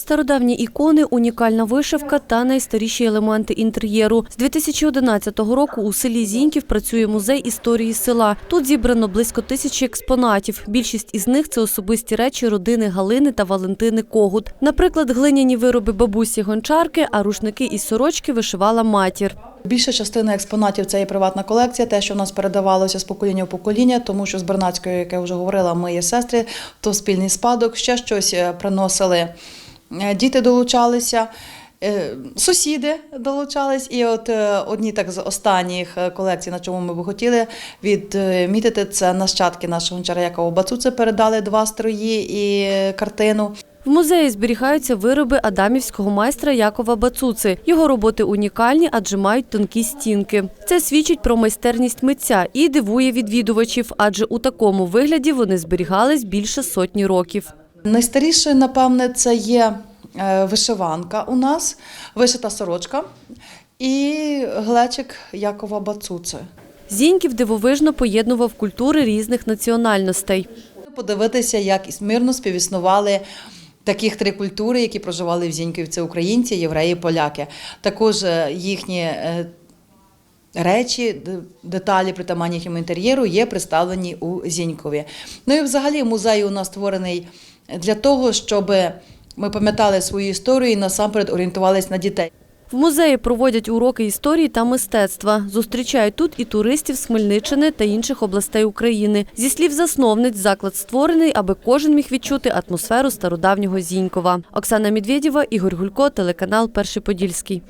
Стародавні ікони, унікальна вишивка та найстаріші елементи інтер'єру. З 2011 року у селі Зіньків працює музей історії села. Тут зібрано близько тисячі експонатів. Більшість із них це особисті речі родини Галини та Валентини Когут. Наприклад, глиняні вироби бабусі гончарки, а рушники із сорочки вишивала матір. Більша частина експонатів це є приватна колекція, те, що в нас передавалося з покоління в покоління, тому що з Бернацькою, як я вже говорила, ми є сестри, то спільний спадок, ще щось е, приносили. Е, Діти долучалися. е, Сусіди долучались, і от е, одні так з останніх колекцій, на чому ми би хотіли відмітити, це нащадки нашого гончара Якова Бацуци передали два строї і картину. В музеї зберігаються вироби адамівського майстра Якова Бацуци. Його роботи унікальні, адже мають тонкі стінки. Це свідчить про майстерність митця і дивує відвідувачів, адже у такому вигляді вони зберігались більше сотні років. Найстаріше, напевне, це є е, вишиванка у нас, вишита сорочка і глечик Якова Бацуци. Зіньків дивовижно поєднував культури різних національностей. Подивитися, як мирно співіснували таких три культури, які проживали в Зінькові. Це українці, євреї, поляки. Також е, їхні е, речі, деталі притаманні їхньому інтер'єру є представлені у Зінькові. Ну і взагалі музей у нас створений для того, щоб ми пам'ятали свою історію і насамперед орієнтувалися на дітей. В музеї проводять уроки історії та мистецтва. Зустрічають тут і туристів з Хмельниччини та інших областей України. Зі слів засновниць, заклад створений, аби кожен міг відчути атмосферу стародавнього Зінькова. Оксана Медведєва, Ігор Гулько, телеканал Перший Подільський.